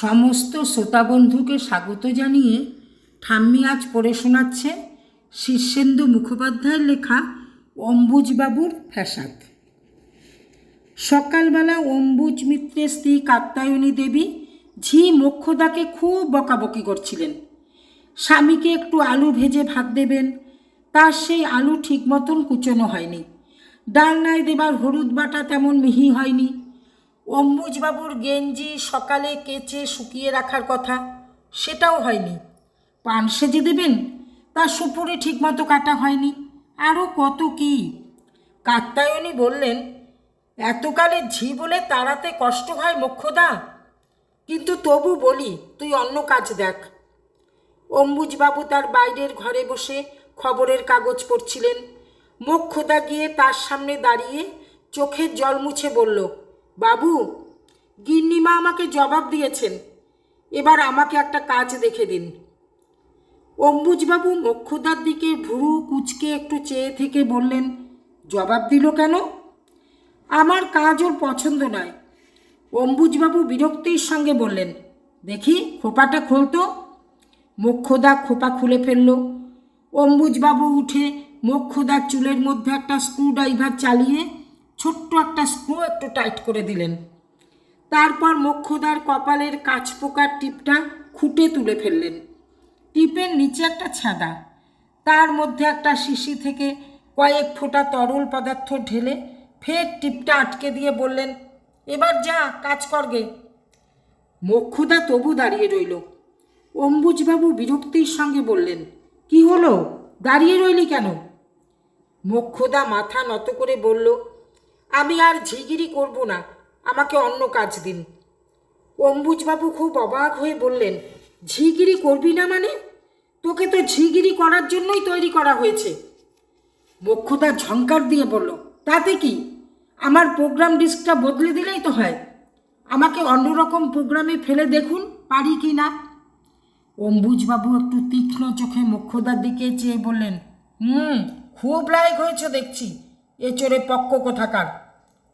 সমস্ত শ্রোতাবন্ধুকে স্বাগত জানিয়ে ঠাম্মি আজ পড়ে শোনাচ্ছে শীর্ষেন্দু মুখোপাধ্যায়ের লেখা অম্বুজবাবুর ফ্যাসাদ। সকালবেলা অম্বুজ মিত্রের স্ত্রী কাত্যায়নী দেবী ঝি মোক্ষদাকে খুব বকাবকি করছিলেন। স্বামীকে একটু আলু ভেজে ভাত দেবেন, তার সেই আলু ঠিক মতন কুচোনো হয়নি। ডালনায় দেবার হলুদ বাটা তেমন মিহি হয়নি। অম্বুজবাবুর গেঞ্জি সকালে কেচে শুকিয়ে রাখার কথা, সেটাও হয়নি। পান সেজে দেবেন তার সুপুরি ঠিকমতো কাটা হয়নি। আরও কত কি? কাত্যায়নী বললেন, এতকালে ঝি বলে তাড়াতে কষ্ট হয় মোক্ষদা। কিন্তু তবু বলি, তুই অন্য কাজ দেখ। অম্বুজবাবু তার বাইরের ঘরে বসে খবরের কাগজ পড়ছিলেন। মোক্ষদা গিয়ে তার সামনে দাঁড়িয়ে চোখের জল মুছে বলল বাবু, গিন্নিমা আমাকে জবাব দিয়েছেন। এবার আমাকে একটা কাজ দেখে দিন। অম্বুজবাবু মক্ষদার দিকে ভুরু কুচকে একটু চেয়ে থেকে বললেন, জবাব দিল কেন? আমার কাজ ওর পছন্দ নয়। অম্বুজবাবু বিরক্তির সঙ্গে বললেন, দেখি, খোপাটা খুলতো মোক্ষদা খোপা খুলে ফেলল। অম্বুজবাবু উঠে মোক্ষদার চুলের মধ্যে একটা স্ক্রু ড্রাইভার চালিয়ে ছোট্ট একটা স্ক্রু একটু টাইট করে দিলেন। তারপর মক্ষদার কপালের কাছ পোকার টিপটা খুঁটে তুলে ফেললেন। টিপের নিচে একটা ছাদা, তার মধ্যে একটা শিশি থেকে কয়েক ফোঁটা তরল পদার্থ ঢেলে ফের টিপটা আটকে দিয়ে বললেন, এবার যা, কাজ করগে মোক্ষদা তবু দাঁড়িয়ে রইল। অম্বুজবাবু বিরক্তির সঙ্গে বললেন, কি হলো? দাঁড়িয়ে রইলি কেন? মোক্ষদা মাথা নত করে বলল আমি আর ঝিগিরি করব না। আমাকে অন্য কাজ দিন। অম্বুজবাবু খুব অবাক হয়ে বললেন, ঝিগিরি করবি না মানে? তোকে তো ঝিগিরি করার জন্যই তৈরি করা হয়েছে। মোক্ষদা ঝঙ্কার দিয়ে বলল, তাতে কি? আমার প্রোগ্রাম ডিস্কটা বদলে দিলেই তো হয়। আমাকে অন্যরকম প্রোগ্রামে ফেলে দেখুন, পারি কি না? অম্বুজবাবু একটু তীক্ষ্ণ চোখে মোক্ষদার দিকে চেয়ে বললেন, হুম, খুব লায়ক হয়েছ দেখছি। এ চোরে পক্ষ কোথাকার?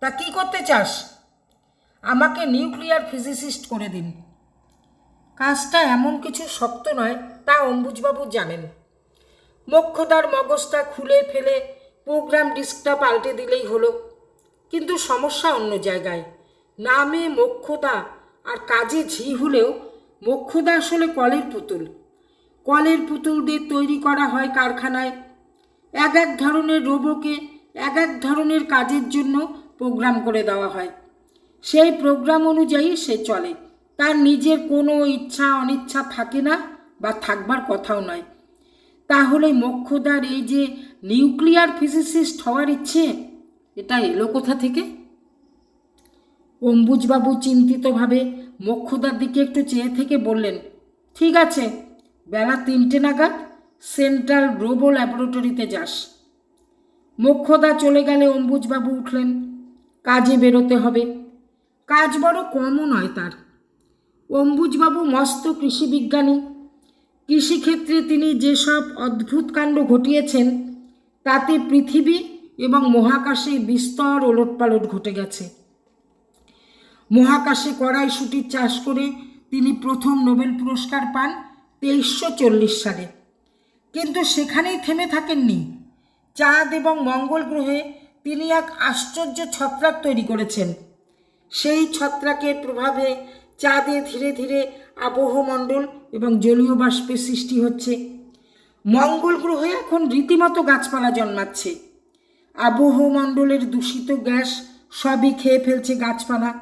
তা কি করতে চাস? আমাকে নিউক্লিয়ার ফিজিসিস্ট করে দিন। কাজটা এমন কিছু শক্ত নয়, তা অম্বুজবাবু জানেন। মোক্ষদার মগজটা খুলে ফেলে প্রোগ্রাম ডিস্কটা পাল্টে দিলেই হলো। কিন্তু সমস্যা অন্য জায়গায়। নামে মোক্ষদা আর কাজে ঝি হলেও মোক্ষদা আসলে কলের পুতুল। কলের পুতুলদের তৈরি করা হয় কারখানায়। এক এক ধরনের রোবকে এক এক ধরনের কাজের জন্য প্রোগ্রাম করে দেওয়া হয়। সেই প্রোগ্রাম অনুযায়ী সে চলে। তার নিজের কোনো ইচ্ছা, অনিচ্ছা থাকে না বা থাকবার কথাও নয়। তাহলে মক্ষদার এই যে নিউক্লিয়ার ফিজিসিস্ট হওয়ার ইচ্ছে, এটা এলো কোথা থেকে? অম্বুজবাবু চিন্তিতভাবে মক্ষদার দিকে একটু চেয়ে থেকে বললেন, ঠিক আছে, বেলা তিনটে নাগাদ সেন্ট্রাল রোবো ল্যাবরেটরিতে যাস। মোক্ষদা চলে গেলে অম্বুজবাবু উঠলেন। কাজে বেরোতে হবে। কাজ বড় কমও নয় তার। অম্বুজবাবু মস্ত কৃষিবিজ্ঞানী। কৃষিক্ষেত্রে তিনি যেসব অদ্ভুত কাণ্ড ঘটিয়েছেন, তাতে পৃথিবী এবং মহাকাশে বিস্তর ওলটপালট ঘটে গেছে। মহাকাশে কড়াইশুটির চাষ করে তিনি প্রথম নোবেল পুরস্কার পান তেইশশো চল্লিশ সালে। কিন্তু সেখানেই থেমে থাকেননি। চাঁদ এবং মঙ্গল গ্রহে তিনি এক আশ্চর্য ছত্রাক তৈরি করেছেন। সেই ছত্রাকের প্রভাবে চাঁদে ধীরে ধীরে আবহমণ্ডল এবং জলীয় বাষ্পের সৃষ্টি হচ্ছে। মঙ্গল গ্রহে এখন রীতিমতো গাছপালা জন্মাচ্ছে। আবহমণ্ডলের দূষিত গ্যাস সবই খেয়ে ফেলছে গাছপালা।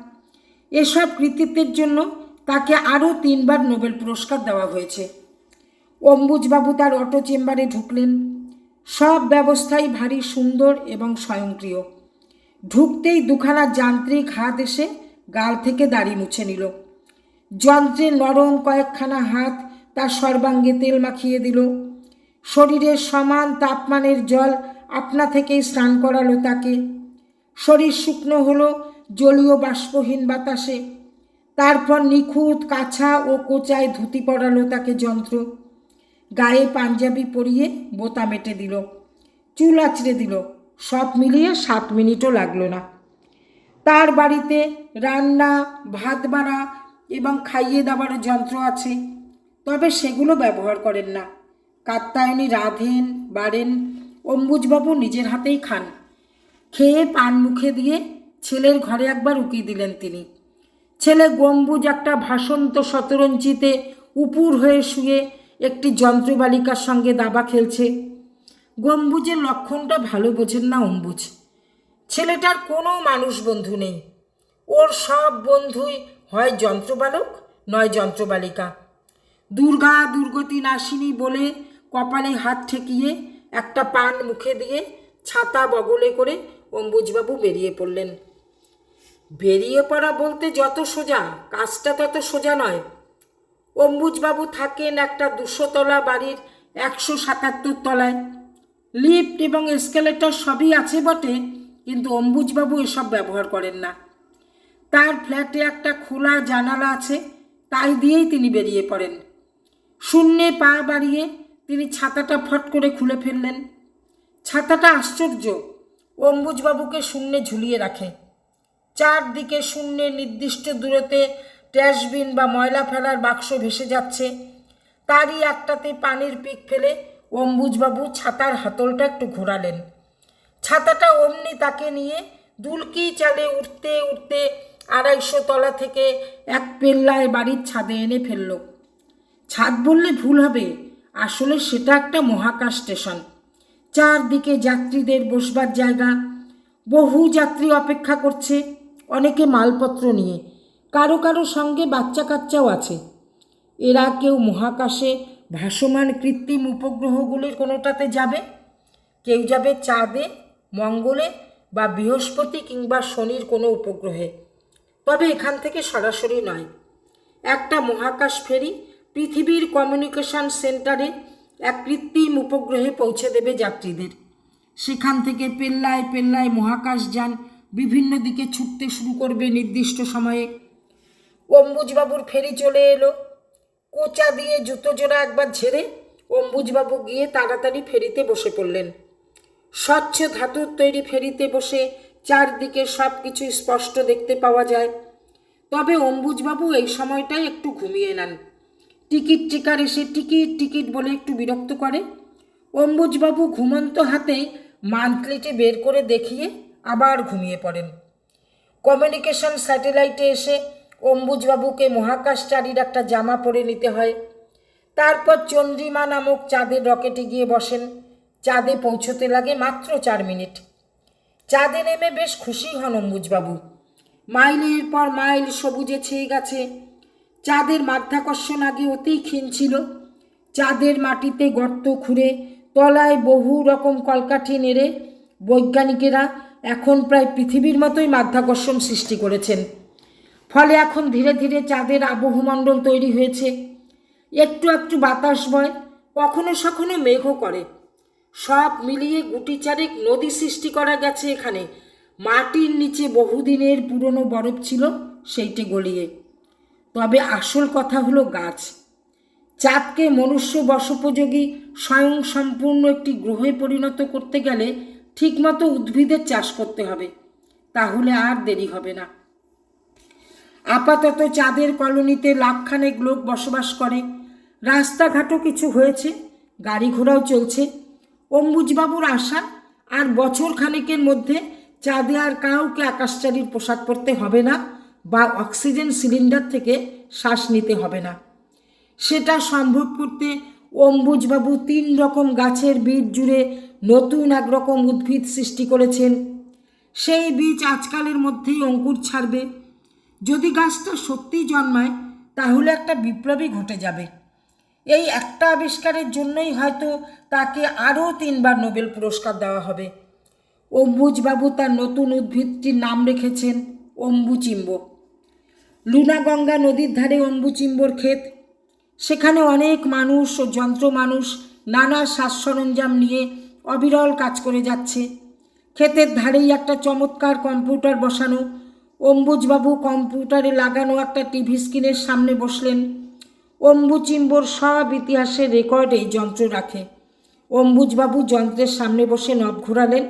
এসব কৃতিত্বের জন্য তাকে আরও তিনবার নোবেল পুরস্কার দেওয়া হয়েছে। অম্বুজবাবু তার অটো চেম্বারে ঢুকলেন। সব ব্যবস্থাই ভারী, সুন্দর এবং স্বয়ংক্রিয়। ঢুকতেই দুখানা যান্ত্রিক হাত এসে গাল থেকে দাড়ি মুছে নিল। যন্ত্রে নরম কয়েকখানা হাত তার সর্বাঙ্গে তেল মাখিয়ে দিল। শরীরের সমান তাপমানের জল আপনা থেকেই স্নান করালো তাকে। শরীর শুকনো হলো জলীয় বাষ্পহীন বাতাসে। তারপর নিখুঁত কাছা ও কোচায় ধুতি পরালো তাকে যন্ত্র। গায়ে পাঞ্জাবি পরিয়ে বোতা মেটে দিল, চুল আঁচড়ে দিল, সব মিলিয়ে সাত মিনিটও লাগল না। তার বাড়িতে রান্না, ভাত বাড়া এবং খাইয়ে দেওয়ার যন্ত্র আছে, তবে সেগুলো ব্যবহার করেন না। কাত্তায়নী রাধেন, বাড়েন, অম্বুজবাবু নিজের হাতেই খান। খেয়ে পান মুখে দিয়ে ছেলের ঘরে একবার উকিয়ে দিলেন তিনি। ছেলে গম্বুজ একটা ভাসন্ত শতরঞ্চিতে উপুর হয়ে শুয়ে একটি যন্ত্রবালিকার সঙ্গে দাবা খেলছে। গম্বুজের লক্ষণটা ভালো বোঝেন না অম্বুজ। ছেলেটার কোনো মানুষ বন্ধু নেই। ওর সব বন্ধুই হয় যন্ত্রবালক, নয় যন্ত্রবালিকা। দুর্গা দুর্গতি নাসিনী বলে কপালে হাত ঠেকিয়ে একটা পান মুখে দিয়ে ছাতা বগলে করে অম্বুজবাবু বেরিয়ে পড়লেন। বেরিয়ে পড়া বলতে যত সোজা, কাজটা তত সোজা নয়। অম্বুজবাবু থাকেন একটা দুশোতলা বাড়ির একশো সাতাত্তর তলায়। লিফট এবং এসকেলেটর সবই আছে বটে, কিন্তু অম্বুজবাবু এসব ব্যবহার করেন না। তার ফ্ল্যাটে একটা খোলা জানালা আছে, তাই দিয়েই তিনি বেরিয়ে পড়েন। শূন্যে পা বাড়িয়ে তিনি ছাতাটা ফট করে খুলে ফেললেন। ছাতাটা আশ্চর্য, অম্বুজবাবুকে শূন্যে ঝুলিয়ে রাখে। চারদিকে শূন্যে নির্দিষ্ট দূরতে ট্র্যাশবিন বা ময়লা ফেলার বাক্স ভেসে যাচ্ছে। তারই একটাতে পানির পিক ফেলে অম্বুজবাবু ছাতার হাতলটা একটু ঘোরালেন। ছাতাটা অমনি তাকে নিয়ে দুলকি চালে উঠতে উঠতে আড়াইশো তলা থেকে এক পেল্লায় বাড়ির ছাদে এনে ফেলল। ছাদ বললে ভুল হবে, আসলে সেটা একটা মহাকাশ স্টেশন। চারদিকে যাত্রীদের বসবার জায়গা। বহু যাত্রী অপেক্ষা করছে, অনেকে মালপত্র নিয়ে। কারও কারও সঙ্গে বাচ্চা কাচ্চাও আছে। এরা কেউ মহাকাশে ভাসমান কৃত্রিম উপগ্রহগুলির কোনোটাতে যাবে? কেউ যাবে চাঁদে, মঙ্গলে বা বৃহস্পতি কিংবা শনির কোনো উপগ্রহে। তবে এখান থেকে সরাসরি নয়। একটা মহাকাশ ফেরি পৃথিবীর কমিউনিকেশন সেন্টারে এক কৃত্রিম উপগ্রহে পৌঁছে দেবে যাত্রীদের। সেখান থেকে পেল্লায় পেল্লায় মহাকাশ যান বিভিন্ন দিকে ছুটতে শুরু করবে নির্দিষ্ট সময়ে। অম্বুজবাবুর ফেরি চলে এলো। কোচা দিয়ে জুতো জোড়া একবার ঝেড়ে অম্বুজবাবু গিয়ে তাড়াতাড়ি ফেরিতে বসে পড়লেন। স্বচ্ছ ধাতুর তৈরি ফেরিতে বসে চারদিকে সব কিছু স্পষ্ট দেখতে পাওয়া যায়। তবে অম্বুজবাবু এই সময়টায় একটু ঘুমিয়ে নেন। টিকিট টিকার এসে টিকিট টিকিট বলে একটু বিরক্ত করে। অম্বুজবাবু ঘুমন্ত হাতেই মান্থলিটি বের করে দেখিয়ে আবার ঘুমিয়ে পড়েন। কমিউনিকেশন স্যাটেলাইটে এসে অম্বুজবাবুকে মহাকাশচারীর একটা জামা পরে নিতে হয়। তারপর চন্দ্রিমা নামক চাঁদের রকেটে গিয়ে বসেন। চাঁদে পৌঁছতে লাগে মাত্র চার মিনিট। চাঁদে নেমে বেশ খুশি হন অম্বুজবাবু। মাইলের পর মাইল সবুজে ছেয়ে গেছে। চাঁদের মাধ্যাকর্ষণ আগে অতি ক্ষীণ ছিল। চাঁদের মাটিতে গর্ত খুঁড়ে, তলায় বহু রকম কলকাঠি নেড়ে বৈজ্ঞানিকেরা এখন প্রায় পৃথিবীর মতোই মাধ্যাকর্ষণ সৃষ্টি করেছেন। ফলে এখন ধীরে ধীরে চাঁদের আবহমণ্ডল তৈরি হয়েছে। একটু একটু বাতাস বয় কখনো সখনো মেঘও করে। সব মিলিয়ে গুটি চারেক নদী সৃষ্টি করা গেছে এখানে। মাটির নিচে বহুদিনের পুরনো বরফ ছিল সেইটি গলিয়ে। তবে আসল কথা হলো গাছ। চাঁদকে মনুষ্য বসোপযোগী, স্বয়ং সম্পূর্ণ একটি গ্রহে পরিণত করতে গেলে ঠিকমতো উদ্ভিদের চাষ করতে হবে। তাহলে আর দেরি হবে না। আপাতত চাঁদের কলোনিতে লাখখানেক লোক বসবাস করে। রাস্তাঘাটও কিছু হয়েছে, গাড়ি ঘোড়াও চলছে। অম্বুজবাবুর আশা, আর বছর খানেকের মধ্যে চাঁদে আর কাউকে আকাশচারীর পোশাক পরতে হবে না বা অক্সিজেন সিলিন্ডার থেকে শ্বাস নিতে হবে না। সেটা সম্ভব করতে অম্বুজবাবু তিন রকম গাছের বীজ জুড়ে নতুন একরকম উদ্ভিদ সৃষ্টি করেছেন। সেই বীজ আজকালের মধ্যেই অঙ্কুর ছাড়বে। যদি গাছটা সত্যিই জন্মায়, তাহলে একটা বিপ্লবী ঘটে যাবে। এই একটা আবিষ্কারের জন্যই হয়তো তাকে আরও তিনবার নোবেল পুরস্কার দেওয়া হবে। অম্বুজবাবু তার নতুন উদ্ভিদটির নাম রেখেছেন অম্বুচিম্ব। লুনাগঙ্গা নদীর ধারে অম্বুচিম্বর ক্ষেত। সেখানে অনেক মানুষ ও যন্ত্র মানুষ নানা সাজ সরঞ্জাম নিয়ে অবিরল কাজ করে যাচ্ছে। ক্ষেতের ধারেই একটা চমৎকার কম্পিউটার বসানো অম্বুজবাবু কম্পিউটারে লাগানো একটা টিভি স্ক্রিনের সামনে বসলেন। অম্বুচিম্বর সব ইতিহাসের রেকর্ড যন্ত্র রাখে। অম্বুজবাবু যন্ত্রের সামনে বসে নব ঘোরালেন,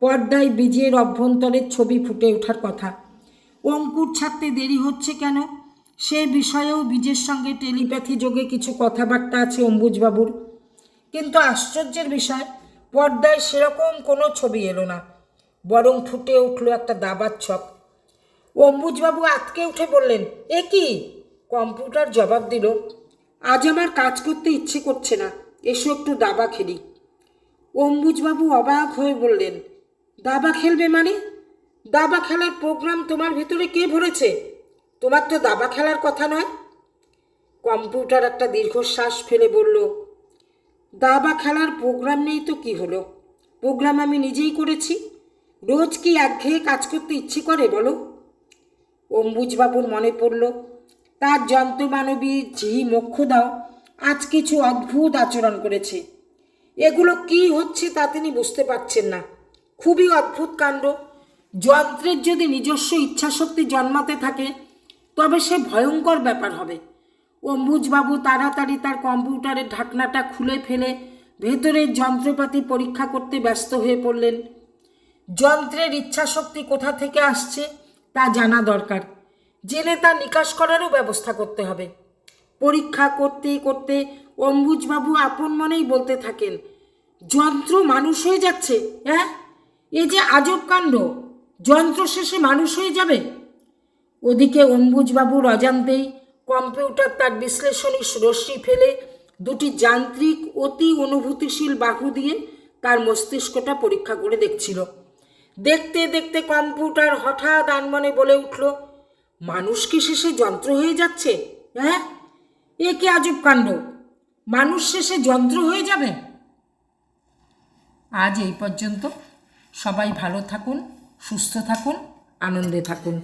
পর্দায় বীজের অভ্যন্তরের ছবি ফুটে ওঠার কথা। অঙ্কুর ছাড়তে দেরি হচ্ছে কেন? সে বিষয়েও বীজের সঙ্গে টেলিপ্যাথি যোগে কিছু কথাবার্তা আছে অম্বুজবাবুর। কিন্তু আশ্চর্যের বিষয়, পর্দায় সেরকম কোনো ছবি এলো না। বরং ফুটে উঠল একটা দাবার ছক। অম্বুজবাবু আতকে উঠে বললেন, এ কি? কম্পিউটার জবাব দিল, আজ আমার কাজ করতে ইচ্ছে করছে না, এসো একটু দাবা খেলি। অম্বুজবাবু অবাক হয়ে বললেন, দাবা খেলবে মানে? দাবা খেলার প্রোগ্রাম তোমার ভেতরে কে ভরেছে? তোমার তো দাবা খেলার কথা নয়? কম্পিউটার একটা দীর্ঘশ্বাস ফেলে বলল, দাবা খেলার প্রোগ্রাম নেই তো কি হলো? প্রোগ্রাম আমি নিজেই করেছি। রোজ কি একঘেয়ে কাজ করতে ইচ্ছে করে বলো? অম্বুজবাবুর মনে পড়ল, তার যন্ত্রমানবী ঝি মোক্ষদাও আজ কিছু অদ্ভুত আচরণ করেছে। এগুলো কি হচ্ছে তা তিনি বুঝতে পারছেন না। খুবই অদ্ভুত কাণ্ড। যন্ত্রের যদি নিজস্ব ইচ্ছাশক্তি জন্মাতে থাকে, তবে সে ভয়ঙ্কর ব্যাপার হবে। অম্বুজবাবু তাড়াতাড়ি তার কম্পিউটারের ঢাকনাটা খুলে ফেলে ভেতরের যন্ত্রপাতি পরীক্ষা করতে ব্যস্ত হয়ে পড়লেন। যন্ত্রের ইচ্ছাশক্তি কোথা থেকে আসছে? তা জানা দরকার। জেনে তা নিকাশ করারও ব্যবস্থা করতে হবে। পরীক্ষা করতে করতে অম্বুজবাবু আপন মনেই বলতে থাকেন, যন্ত্র মানুষ হয়ে যাচ্ছে হ্যাঁ? এ যে আজব কাণ্ড, যন্ত্র শেষে মানুষ হয়ে যাবে? ওদিকে অম্বুজবাবুর অজান্তেই কম্পিউটার তার বিশ্লেষণী রশ্মি ফেলে দুটি যান্ত্রিক অতি অনুভূতিশীল বাহু দিয়ে তার মস্তিষ্কটা পরীক্ষা করে দেখছিল। দেখতে দেখতে কম্পিউটার হঠাৎ আনমনে বলে উঠল, মানুষ কি শেষে যন্ত্র হয়ে যাচ্ছে? হ্যাঁ? এ কি আজব কাণ্ড? মানুষ শেষে যন্ত্র হয়ে যাবে? আজ এই পর্যন্ত। সবাই ভালো থাকুন, সুস্থ থাকুন, আনন্দে থাকুন।